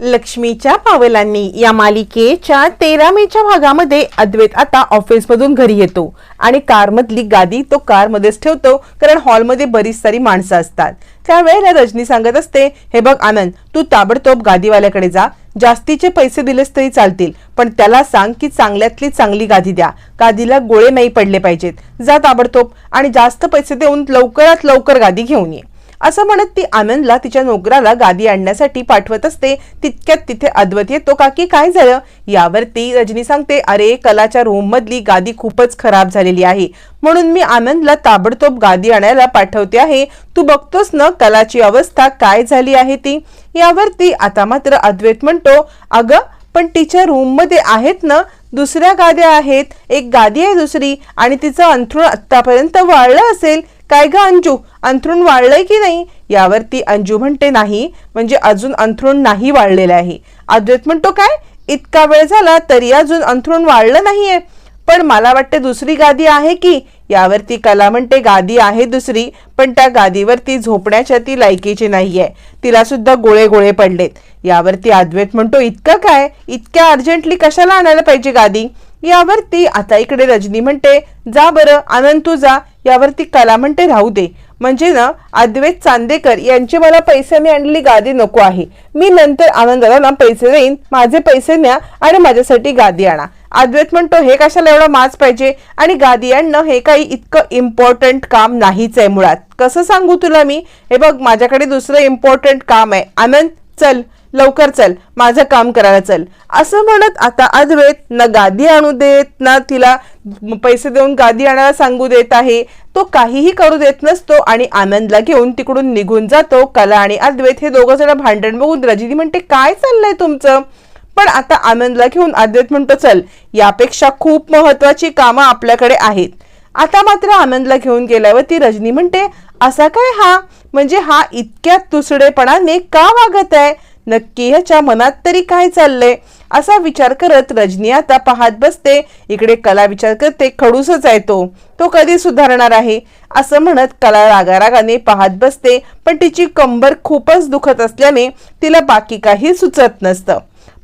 लक्ष्मीच्या पावलांनी या मालिकेच्या तेरा मेच्या भागामध्ये अद्वैत आता ऑफिसमधून घरी येतो आणि कारमधली गादी तो कारमध्येच ठेवतो कारण हॉलमध्ये बरीच सारी माणसं असतात. त्यावेळेला रजनी सांगत असते हे बघ आनंद तू ताबडतोब गादीवाल्याकडे जा. जास्तीचे पैसे दिलेस तरी चालतील पण त्याला सांग की चांगल्यातली चांगली गादी द्या. गादीला गोळे नाही पडले पाहिजेत. जा ताबडतोब आणि जास्त पैसे देऊन लवकरात लवकर गादी घेऊन ये. असं म्हणत ती आनंदला तिच्या नोकराला गादी आणण्यासाठी पाठवत असते. तितक्यात तिथे अद्वैत येतो का की काय झालं? यावरती रजनी सांगते अरे कलाच्या रूम मधली गादी खूपच खराब झालेली आहे. म्हणून मी आनंदला ताबडतोब गादी आणायला पाठवते आहे. तू बघतोस ना कलाची अवस्था काय झाली आहे ती? यावरती आता मात्र अद्वैत म्हणतो अगं पण तिच्या रूममध्ये आहेत ना दुसऱ्या गाद्या आहेत. एक गादी आहे दुसरी आणि तिचं अंथरूण आतापर्यंत वाळलं असेल. काय ग अंजू? अंथरूण वाळलंय की नाही? यावरती अंजू म्हणते नाही. म्हणजे अजून अंथरूण नाही वाळलेलं आहे. अद्वैत म्हणतो काय? इतका वेळ झाला तरी अजून अंथरूण वाळलं नाहीये. पण मला वाटते दुसरी गादी आहे की? यावरती कला म्हणते गादी आहे दुसरी पण त्या गादीवरती झोपण्याच्या ती लायकीची नाहीये. तिला सुद्धा गोळे गोळे पडलेत. यावरती अद्वैत म्हणतो इतकं काय? इतक्या अर्जंटली कशाला आणायला पाहिजे गादी? यावरती आता इकडे रजनी म्हणते जा बरं आनंद तू जा. यावरती कला म्हणते राहू दे. म्हणजे ना अद्वैत चांदेकर यांचे मला पैसे मी आणलेली गादी नको आहे. मी नंतर आनंदाला ना पैसे देईन माझे पैसे न्या आणि माझ्यासाठी गादी आणा. अद्वैत म्हणतो हे कशाला एवढं माच पाहिजे? आणि गादी आणणं हे काही इतकं इम्पॉर्टंट काम नाहीच आहे मुळात. कसं सांगू तुला मी? हे बघ माझ्याकडे दुसरं इम्पॉर्टंट काम आहे. आनंद चल. लवकर चल माझं काम करायला चल. असं म्हणत आता अद्वैत ना गादी आणू देत ना तिला पैसे देऊन गादी आणायला सांगू देत आहे. तो काहीही करू देत नसतो आणि आनंदला घेऊन तिकडून निघून जातो. कला आणि अद्वैत हे दोघं जण भांडण बघून रजनी म्हणते काय चाललंय तुमचं? पण आता आनंदला घेऊन अद्वैत म्हणतो चल यापेक्षा खूप महत्वाची कामं आपल्याकडे आहेत. आता मात्र आनंदला घेऊन गेल्यावर ती रजनी म्हणते असा काय हा? म्हणजे हा इतक्या तुसडेपणाने का वागत आहे? नक्की ह्याच्या मनात तरी काय चाललंय? असा विचार करत रजनी आता पाहत बसते. इकडे कला विचार करते खडूसच आहे तो. तो कधी सुधारणार आहे? असं म्हणत कला रागारागाने पाहत बसते. पण तिची कंबर खूपच दुखत असल्याने तिला बाकी काही सुचत नसतं.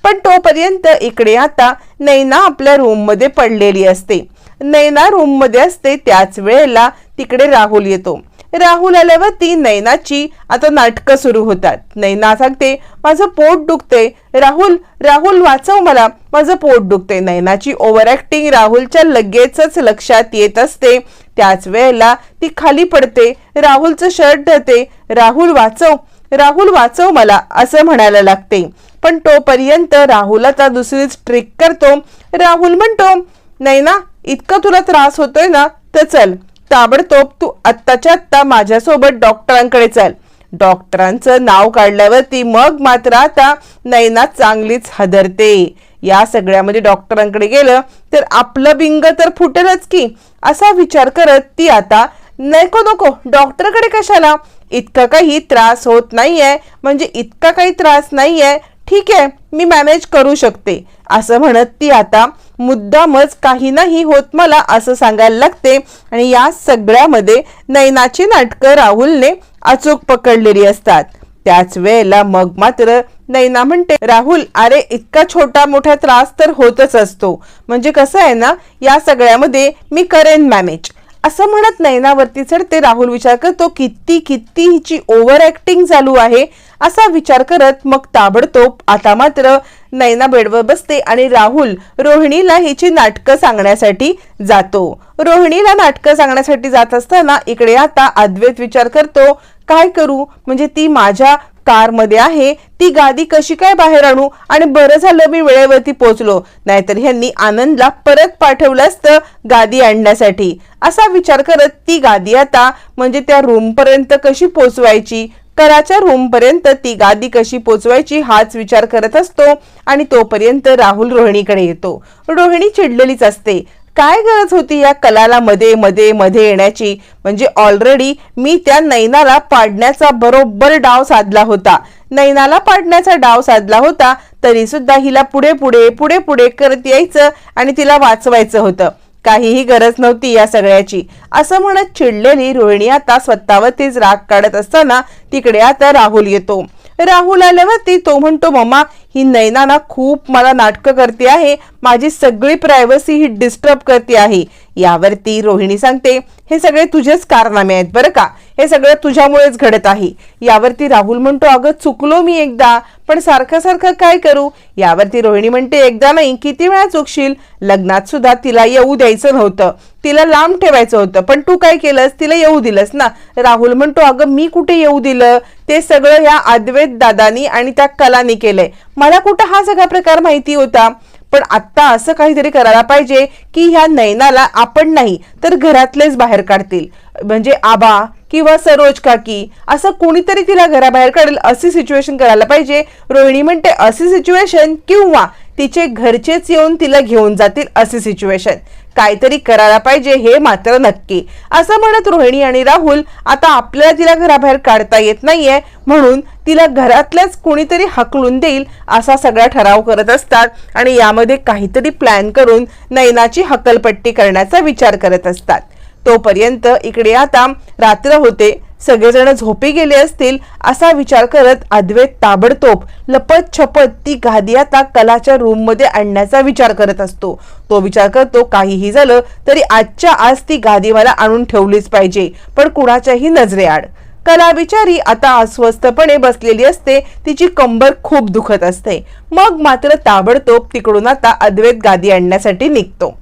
पण तोपर्यंत इकडे आता नैना आपल्या रूममध्ये पडलेली असते. नैना रूममध्ये असते त्याच वेळेला तिकडे राहुल येतो. राहुल आल्यावर ती नैनाची आता नाटकं सुरू होतात. नैना सांगते माझं पोट दुखते राहुल राहुल वाचव मला. माझं पोट दुखते नैनाची ओव्हर ऍक्टिंग राहुलच्या लगेचच लक्षात येत असते. त्याच वेळेला ती खाली पडते. राहुलचं शर्ट धरते. राहुल वाचव. राहुल वाचव मला असं म्हणायला लागते. पण तोपर्यंत राहुल आता दुसरीच ट्रिक करतो. राहुल म्हणतो नैना इतका तुला त्रास होतोय ना तर चल. ताबडतोब तू आत्ताच्या आत्ता माझ्यासोबत डॉक्टरांकडे चल. डॉक्टरांचं नाव काढल्यावरती मग मात्र आता नैना चांगलीच हदरते. या सगळ्यामध्ये डॉक्टरांकडे गेलं तर आपलं बिंग तर फुटेलच की असा विचार करत ती आता नको नको डॉक्टरकडे कशाला? इतका काही त्रास होत नाहीये. म्हणजे इतका काही त्रास नाहीये. ठीक आहे मी मॅनेज करू शकते. असं म्हणत ती आता मुद्दामच काही नाही होत मला असं सांगायला लागते. आणि या सगळ्यामध्ये नैनाची नाटकं राहुलने अचूक पकडलेली असतात. त्याच वेळेला मग मात्र नैना म्हणते राहुल अरे इतका छोटा मोठा त्रास तर होतच असतो. म्हणजे कसं आहे ना या सगळ्यामध्ये मी करेन मॅनेज असं म्हणत नैनावरती चढते. राहुल विचार करतो किती किती हिची ओव्हर ॲक्टिंग चालू आहे? असा विचार करत मग ताबडतोब आता मात्र नैना बेडवर बसते आणि राहुल रोहिणीला हिची नाटकं सांगण्यासाठी जातो. रोहिणीला नाटकं सांगण्यासाठी जात असताना इकडे आता अद्वैत विचार करतो काय करू? म्हणजे ती माझ्या कारमध्ये आहे. ती गादी कशी काय बाहेर आणू? आणि बरं झालं मी वेळेवरती पोहोचलो. नाहीतर ह्यांनी आनंदला परत पाठवलं असतं गादी आणण्यासाठी. असा विचार करत ती गादी आता म्हणजे त्या रूमपर्यंत कशी पोचवायची कराच्या रूमपर्यंत ती गादी कशी पोचवायची हाच विचार करत असतो आणि तोपर्यंत राहुल रोहिणीकडे येतो. रोहिणी चिडलेलीच असते. काय गरज होती या कलाला मध्ये मध्ये मध्ये येण्याची? म्हणजे ऑलरेडी मी त्या नैनाला पाडण्याचा बरोबर डाव साधला होता. नैनाला पाडण्याचा डाव साधला होता तरी सुद्धा हिला पुढे पुढे पुढे पुढे करत यायचं आणि तिला वाचवायचं होतं. काहीही गरज नव्हती या सगळ्याची. असं म्हणत चिडलेली रोहिणी आता स्वतःवरतीच राग काढत असताना तिकडे आता राहुल येतो. राहुल आल्यावरती तो म्हणतो मम्मा ही नैना ना खूप मला नाटकं करते आहे. माझी सगळी प्रायव्हसी ही डिस्टर्ब करते आहे. यावरती रोहिणी सांगते हे सगळे तुझेच कारनामे आहेत बरं का? हे सगळं तुझ्यामुळेच घडत आहे. यावरती राहुल म्हणतो अगं चुकलो मी एकदा पण सारखं सारखं काय करू? यावरती रोहिणी म्हणते एकदा नाही किती वेळा चुकशील? लग्नात सुद्धा तिला येऊ द्यायचं नव्हतं. तिला लांब ठेवायचं होतं पण तू काय केलंस? तिला येऊ दिलंस ना? राहुल म्हणतो अगं मी कुठे येऊ दिलं? ते सगळं ह्या अद्वैत दादानी आणि त्या कलानी केलंय. मला कुठं हा सगळा प्रकार माहिती होता? पण आत्ता असं काहीतरी करायला पाहिजे की ह्या नयनाला आपण नाही तर घरातलेच बाहेर काढतील. म्हणजे आबा किंवा सरोज काकी असं कोणीतरी तिला घराबाहेर काढेल अशी सिच्युएशन करायला पाहिजे. रोहिणी म्हणते अशी सिच्युएशन किंवा तिचे घरचेच येऊन तिला घेऊन जातील अशी सिच्युएशन काहीतरी करायला पाहिजे हे मात्र नक्की. असं म्हणत रोहिणी आणि राहुल आता आपल्याला तिला घराबाहेर काढता येत नाहीये म्हणून तिला घरातल्याच कोणीतरी हकलून देईल असा सगळा ठराव करत असतात आणि यामध्ये काहीतरी प्लॅन करून नैनाची हकलपट्टी करण्याचा विचार करत असतात. तोपर्यंत इकडे आता रात्र होते. सगळेजण झोपी गेले असतील असा विचार करत अद्वैत ताबडतोब लपत छपत ती गादी आता कलाच्या रूममध्ये आणण्याचा विचार करत असतो. तो विचार करतो काहीही झालं तरी आजच्या आज ती गादी मला आणून ठेवलीच पाहिजे पण कुणाच्याही नजरेआड. कला बिचारी आता अस्वस्थपणे बसलेली असते तिची कंबर खूप दुखत असते. मग मात्र ताबडतोब तिकडून आता अद्वैत गादी आणण्यासाठी निघतो.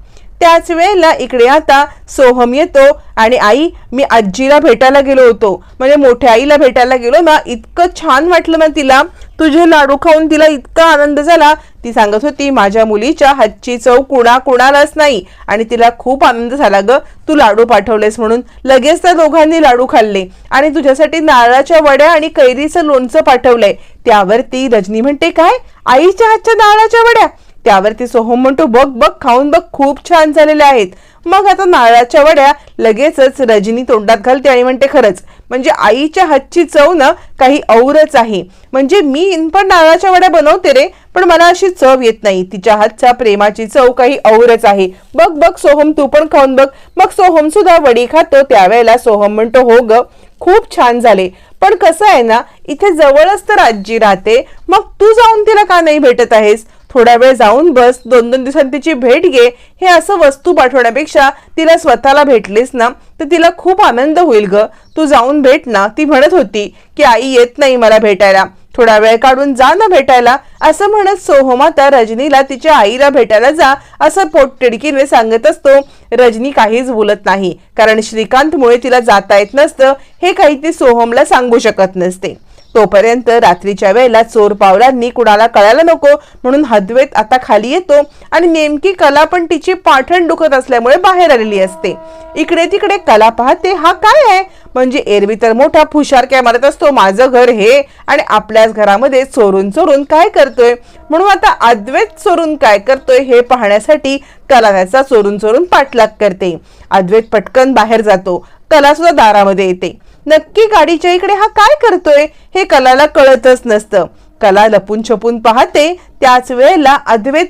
त्याच वेळेला इकडे आता सोहम येतो आणि आई मी आजीला भेटायला गेलो होतो. म्हणजे मोठ्या आईला भेटायला गेलो. ना इतकं छान वाटलं ना तिला. तुझे लाडू खाऊन तिला इतका आनंद झाला. ती सांगत होती माझ्या मुलीच्या हातची चव कुणा कुणालाच नाही. आणि तिला खूप आनंद झाला ग तू लाडू पाठवलेस म्हणून. लगेच त्या दोघांनी लाडू खाल्ले. आणि तुझ्यासाठी नारळाच्या वड्या आणि कैरीचं लोणचं पाठवलंय. त्यावरती रजनी म्हणते काय? आईच्या हातच्या नारळाच्या वड्या? त्यावरती सोहम म्हणतो बघ बघ खाऊन बघ खूप छान झालेले आहेत. मग आता नारळाच्या वड्या लगेचच रजनी तोंडात घालते आणि म्हणते खरंच म्हणजे आईच्या हातची चव ना काही औरच आहे. म्हणजे मी पण नारळाच्या वड्या बनवते रे पण मला अशी चव येत नाही. तिच्या हातच्या प्रेमाची चव काही औरच आहे. बघ बघ सोहम तू पण खाऊन बघ. मग सोहम सुद्धा वडी खातो. त्यावेळेला सोहम म्हणतो हो ग खूप छान झाले. पण कसं आहे ना इथे जवळच तर आजी राहते. मग तू जाऊन तिला का नाही भेटत आहेस? थोडा वेळ जाऊन बस दोन दोन दिवसांनी तिची भेट घे. हे असं वस्तू पाठवण्यापेक्षा तिला स्वतःला भेटलीस ना तर तिला खूप आनंद होईल ग. तू जाऊन भेट ना ती म्हणत होती की आई येत नाही मला भेटायला. थोडा वेळ काढून जा ना भेटायला. असं म्हणत सोहमाता रजनीला तिच्या आईला भेटायला जा असं पोटतिडकीने सांगत असतो. रजनी काहीच बोलत नाही कारण श्रीकांतमुळे तिला जाता येत नसतं हे काही ती सोहमला सांगू शकत नसते. तोपर्यंत रात्रीच्या वेळेला चोर पावलांनी कुणाला कळायला नको म्हणून हदवेत आता खाली येतो आणि नेमकी कला पण तिची पाठण दुखत असल्यामुळे बाहेर आलेली असते. इकडे तिकडे कला पाहते हा काय आहे? म्हणजे एरवी तर मोठा फुशार काय मारत असतो माझं घर हे आणि आपल्याच घरामध्ये चोरून चोरून काय करतोय? म्हणून आता अद्वैत चोरून काय करतोय हे पाहण्यासाठी कला त्याचा चोरून चोरून पाठलाग करते. अद्वैत पटकन बाहेर जातो. कला सुद्धा दारामध्ये येते. नक्की गाडीच्या इकडे हा काय करतोय हे कलाला कळतच नसतं. कला लपून छपून पाहते त्याच वेळेला अद्वैत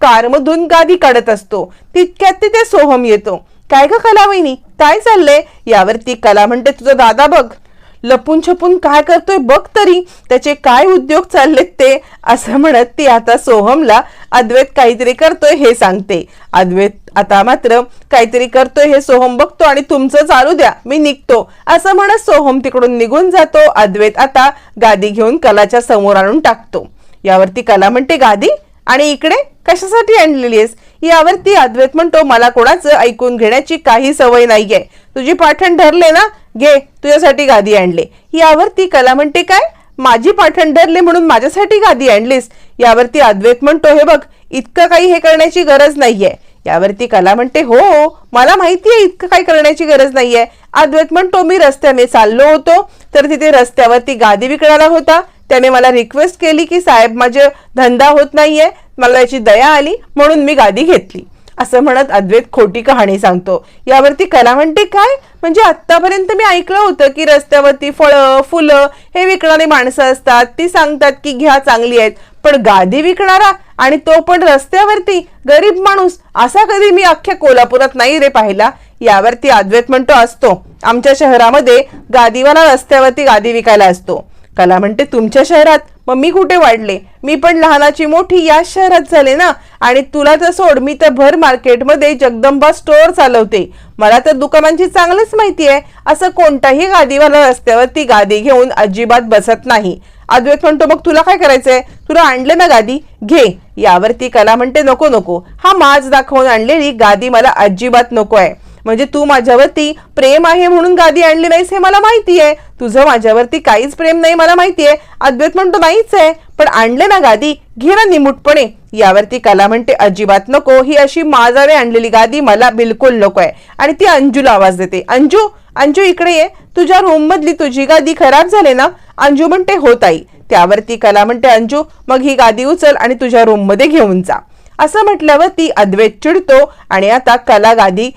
कारमधून गादी काढत असतो. तितक्यात तिथे सोहम येतो. काय ग कला वहिनी काय चाललंय? यावरती कला म्हणते तुझा दादा बघ. लपून छपून काय करतोय बघ तरी त्याचे काय उद्योग चाललेत ते असं म्हणत ती आता सोहमला अद्वैत काहीतरी करतोय हे सांगते. अद्वैत आता मात्र काहीतरी करतोय हे सोहम बघतो आणि तुमचं चालू द्या मी निघतो. असं म्हणत सोहम तिकडून निघून जातो. अद्वैत आता गादी घेऊन कलाच्या समोर आणून टाकतो. यावरती कला म्हणते गादी आणि इकडे कशासाठी आणलेली आहेस? यावरती अद्वैत म्हणतो मला कोणाचं ऐकून घेण्याची काही सवय नाहीये. तुझी पाठण धरले ना घे तुझ्यासाठी गादी आणले. यावर ती कला म्हणते काय? माझी पाठण धरले म्हणून माझ्यासाठी गादी आणलीस. यावरती अद्वैत म्हणतो हे बघ इतकं काही हे करण्याची गरज नाहीये. यावरती कला म्हणते हो, हो मला माहिती आहे इतकं काही करण्याची गरज नाहीये. अद्वैत म्हणतो मी रस्त्याने चाललो होतो तर तिथे रस्त्यावरती गादी विकणारा होता. त्याने मला रिक्वेस्ट केली की साहेब माझे धंदा होत नाहीये मला याची दया आली म्हणून मी गादी घेतली. असं म्हणत अद्वैत खोटी कहाणी सांगतो. यावरती कला म्हणते काय? म्हणजे आतापर्यंत मी ऐकलं होतं की रस्त्यावरती फळं फुलं हे विकणारी माणसं असतात. ती सांगतात की घ्या चांगली आहेत. पण गादी विकणारा आणि तो पण रस्त्यावरती गरीब माणूस असा कधी मी अख्ख्या कोल्हापुरात नाही रे पाहिला? यावरती अद्वैत म्हणतो असतो. आमच्या शहरामध्ये गादीवाला रस्त्यावरती गादी विकायला असतो. कला म्हणते तुमच्या शहरात मग मी कुठे वाढले? मी पण लहानाची मोठी या शहरात झाले ना? आणि तुला तर सोड मी तर भर मार्केटमध्ये जगदंबा स्टोअर चालवते. मला तर दुकानांची चांगलीच माहिती आहे. असं कोणताही गादीवाला रस्त्यावरती गादी घेऊन अजिबात बसत नाही. अद्वैत म्हणतो मग तुला काय करायचंय? तुला आणलं ना गादी? घे. यावरती कला म्हणते नको नको. हा माज दाखवून आणलेली गादी मला अजिबात नको आहे. म्हणजे तू माझ्यावरती प्रेम आहे म्हणून गादी आणली नाहीस हे मला माहिती आहे. तुझं माझ्यावरती काहीच प्रेम नाही मला माहिती आहे. अद्वैत म्हणतो नाहीच आहे पण आणले ना गादी घे ना निमुटपणे. यावरती कला म्हणते अजिबात नको ही अशी माझाने आणलेली गादी मला बिलकुल नको आहे. आणि ती अंजूला आवाज देते अंजू अंजू इकडे ये. तुझ्या रूम मधली तुझी गादी खराब झाली ना? अंजू म्हणते होत आई त्यावरती कला म्हणते अंजू मग ही गादी उचल आणि तुझ्या रूममध्ये घेऊन जा. असं म्हटल्यावर ती अद्वैत चिडतो आणि आता कला गादी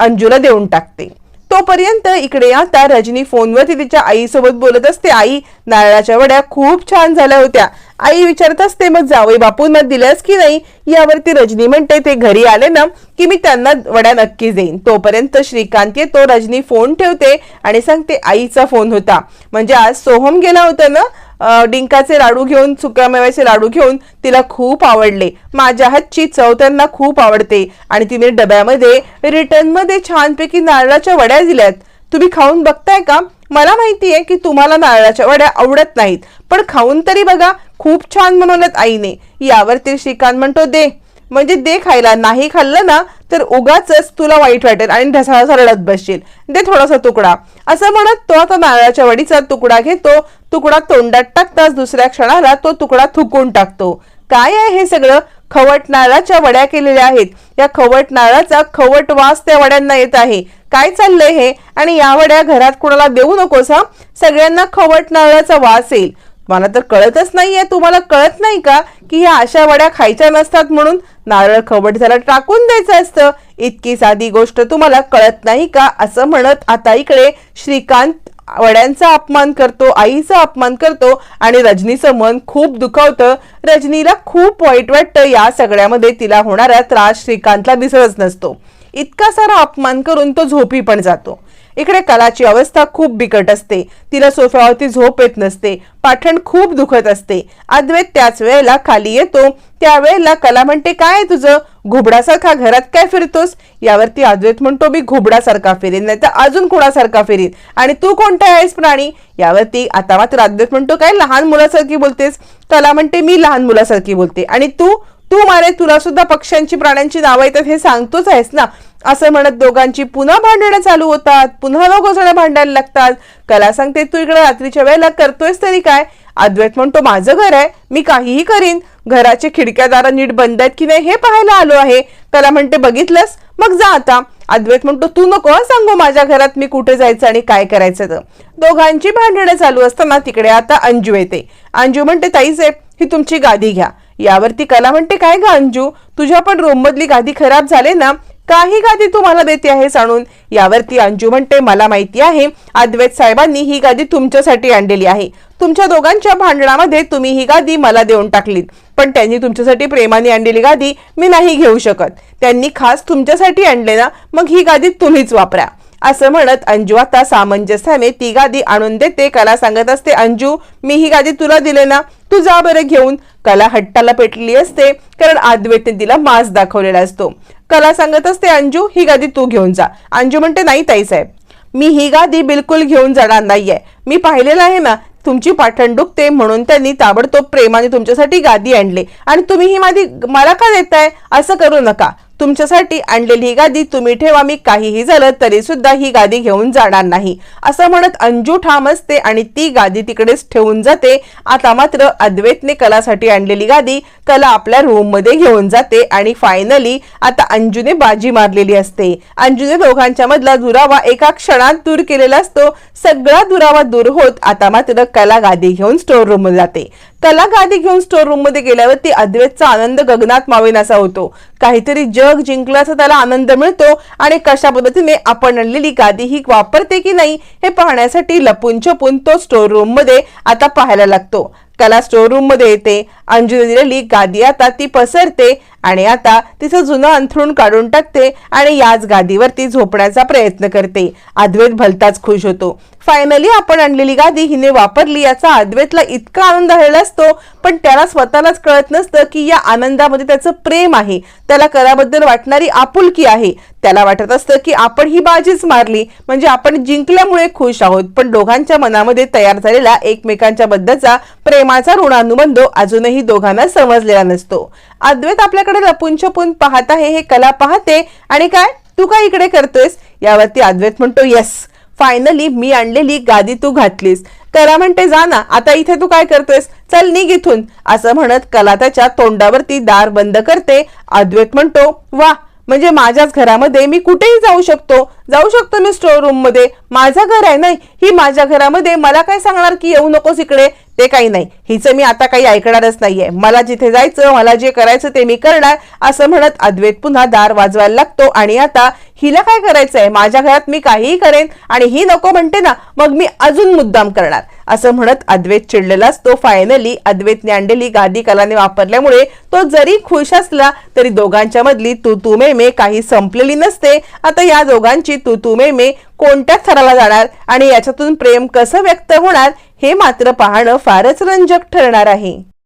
अंजूला देऊन टाकते. तोपर्यंत इकडे आता रजनी फोनवरती तिच्या आईसोबत बोलत असते. आई नारळाच्या वड्या खूप छान झाल्या होत्या. आई विचारत असते मग जावई बापूंना दिल्यास की नाही? यावरती रजनी म्हणते ते घरी आले ना की मी त्यांना वड्या नक्की देईन. तोपर्यंत श्रीकांत येतो रजनी फोन ठेवते आणि सांगते आईचा फोन होता. म्हणजे आज सोहम गेला होता ना? डिंकाचे लाडू घेऊन सुक्यामेव्याचे लाडू घेऊन तिला खूप आवडले. माझ्या हातची चव त्यांना खूप आवडते. आणि तिने डब्यामध्ये रिटर्नमध्ये छानपैकी नारळाच्या वड्या दिल्यात. तुम्ही खाऊन बघताय का? मला माहिती आहे की तुम्हाला नारळाच्या वड्या आवडत नाहीत. पण खाऊन तरी बघा. खूप छान बनवल्यात आईने. यावरती श्रीकांत म्हणतो दे. म्हणजे दे खायला नाही खाल्लं ना तर उगाच तुला वाईट वाटेल आणि ढसाळा रडत बसशील. दे थोडासा तुकडा. असं म्हणत तो आता नारळाच्या वडीचा तुकडा घेतो. तुकडा तोंडात टाकताच दुसऱ्या क्षणाला तो तुकडा थुकून टाकतो. काय आहे हे सगळं? खवट नारळाच्या वड्या केलेल्या आहेत. या खवट नारळाचा खवट वास त्या वड्यांना येत आहे. काय चाललंय हे? आणि या वड्या घरात कुणाला देऊ नकोस हा? सगळ्यांना खवट नारळाचा वास येईल. मला तर कळतच नाहीये. तुम्हाला कळत नाही का की ह्या अशा वड्या खायच्या नसतात म्हणून नारळ खवट झाला टाकून द्यायचं असतं? इतकी साधी गोष्ट तुम्हाला कळत नाही का? असं म्हणत आता इकडे श्रीकांत वड्यांचा अपमान करतो आईचा अपमान करतो आणि रजनीचं मन खूप दुखावतं. रजनीला खूप वाईट वाटतं. या सगळ्यामध्ये तिला होणारा त्रास श्रीकांतला दिसतच नसतो. इतका सारा अपमान करून तो झोपी पण जातो. इकडे कलाची अवस्था खूप बिकट असते. तिला सोफ्यावरती झोप येत नसते. पाठण खूप दुखत असते. अद्वैत त्याच वेळेला खाली येतो. त्यावेळेला कला म्हणते काय तुझं? घुबडासारखा घरात काय फिरतोस? यावरती अद्वैत म्हणतो मी घुबडासारखा फिरेन नाही तर अजून कोणासारखा फिरीन. आणि तू कोणता आहेस प्राणी? यावरती आता मात्र अद्वैत म्हणतो काय लहान मुलासारखी बोलतेस? कला म्हणते मी लहान मुलासारखी बोलते. आणि तू? तू मारे तुला सुद्धा पक्ष्यांची प्राण्यांची नावं येतात हे सांगतोच आहेस ना? असं म्हणत दोघांची पुन्हा भांडणं चालू होतात. पुन्हा दोघं जण भांडायला लागतात. कला सांगते तू इकडे रात्रीच्या वेळेला करतोयस तरी काय? अद्वैत म्हणतो माझं घर आहे. मी काहीही करीन. घराचे खिडक्या दारा नीट बंद आहेत की नाही हे पाहायला आलो आहे. कला म्हणते बघितलंस? मग जा आता. अद्वैत म्हणतो तू नको सांगू माझ्या घरात मी कुठे जायचं आणि काय करायचं तर. दोघांची भांडणं चालू असताना तिकडे आता अंजू येते. अंजू म्हणते ताईसाहेब ही तुमची गादी घ्या. यावरती कला म्हणते काय ग अंजू? तुझ्या पण रूम मधली गादी खराब झाले ना काही गादी तू मला देते आहे आणून यावरती अंजू म्हणते मला माहिती आहे अद्वैत साहेबांनी ही गादी तुमच्यासाठी आणलेली आहे. तुमच्या दोघांच्या भांडणामध्ये तुम्ही ही गादी मला देऊन टाकलीत. पण त्यांनी तुमच्यासाठी प्रेमाने आणलेली गादी मी नाही घेऊ शकत. त्यांनी खास तुमच्यासाठी आणले ना मग ही गादी तुम्हीच वापरा. असं म्हणत अंजू आता सामंजस्याने ती गादी आणून देते. कला सांगत असते अंजू मी ही गादी तुला दिले ना तू जा बरं घेऊन. कला हट्टाला पेटलेली असते कारण आद्वेतने तिला मास दाखवलेला असतो. कला सांगत असते अंजू ही गादी तू घेऊन जा. अंजू म्हणते नाही ताईसाहेब मी ही गादी बिलकुल घेऊन जाणार नाहीये. मी पाहिलेलं आहे ना तुमची पाठण दुखते म्हणून त्यांनी ताबडतोब प्रेमाने तुमच्यासाठी गादी आणली. आणि तुम्ही ही माझी मला का देताय? असं करू नका. तुमच्यासाठी आणलेली ही गादी तुम्ही ठेवा मी काहीही झालं तरी सुद्धा ही गादी घेऊन जाणार नाही. असं म्हणत अंजू ठाम असते आणि ती गादी तिकडेच ठेवून जाते. आता मात्र अद्वैतने कलासाठी आणलेली गादी कला आपल्या रूममध्ये घेऊन जाते आणि फायनली आता अंजूने बाजी मारलेली असते. अंजूने दोघांच्या मधला दुरावा एका क्षणात दूर केलेला असतो. सगळा दुरावा दूर होत आता मात्र कला गादी घेऊन स्टोर रूम जाते. कला गादी घेऊन स्टोर रूममध्ये गेल्यावरती अद्वैतचा आनंद गगनात मावेनासा होतो. काहीतरी जग जिंकल्याचा त्याला आनंद मिळतो आणि कशा पद्धतीने आपण आणलेली गादी ही वापरते की नाही हे पाहण्यासाठी लपून छपून तो स्टोर रूममध्ये आता पाहायला लागतो. कला स्टोर रूममध्ये येते. अंजूने दिलेली गादी आता ती पसरते आणि आता तिचं जुनं अंथरूण काढून टाकते आणि याच गादीवरती झोपण्याचा प्रयत्न करते. अद्वैत भलताच खुश होतो. फायनली आपण आणलेली गादी हिने वापरली. याचा अद्वैतला इतका आनंद झालेला असतो पण त्याला स्वतःलाच कळत नसतं की या आनंदामध्ये त्याचं प्रेम आहे. त्याला कराबद्दल वाटणारी आपुलकी आहे. त्याला वाटत असतं की आपण ही बाजीच मारली. म्हणजे आपण जिंकल्यामुळे खुश आहोत. पण दोघांच्या मनामध्ये तयार झालेला एकमेकांच्या बद्दलचा प्रेमाचा ऋणानुबंध अजूनही दोघांना समजलेला नसतो. अद्वैत आपल्याकडे लपून छपून पाहत आहे हे कला पाहते. आणि काय? तू काय इकडे करतोयस? यावरती अद्वैत म्हणतो येस फायनली मी आणलेली गादी तू घातलीस. कला म्हणते जा ना आता इथे तू काय करतोयस? चल निघ इथून. असं म्हणत कला त्याच्या तोंडावरती दार बंद करते. अद्वैत म्हणतो वा म्हणजे माझ्याच घरामध्ये मी कुठेही जाऊ शकतो. जाऊ शकतो मी स्टोर रूममध्ये. माझं घर आहे नाही ही माझ्या घरामध्ये मला काय सांगणार की येऊ नकोस इकडे? ते काही नाही. हिचं मी आता काही ऐकणारच नाहीये. मला जिथे जायचं मला जे करायचं ते मी करणार असं म्हणत अद्वैत पुन्हा दार वाजवायला लागतो. आणि आता हिला काय करायचंय? माझ्या घरात मी काहीही करेन आणि ही नको म्हणते ना मग मी अजून मुद्दाम करणार. असं म्हणत अद्वैत चिडलेला असतो. फायनली अद्वैतने आणलेली गादी कलाने वापरल्यामुळे तो जरी खुश असला तरी दोघांच्या मधली तू तू मे मे काही संपलेली नसते. आता या दोघांची तू तू मे मे कोणत्या थराला जाणार आणि याच्यातून प्रेम कसं व्यक्त होणार हे मात्र पाहणं फारच रंजक ठरणार आहे.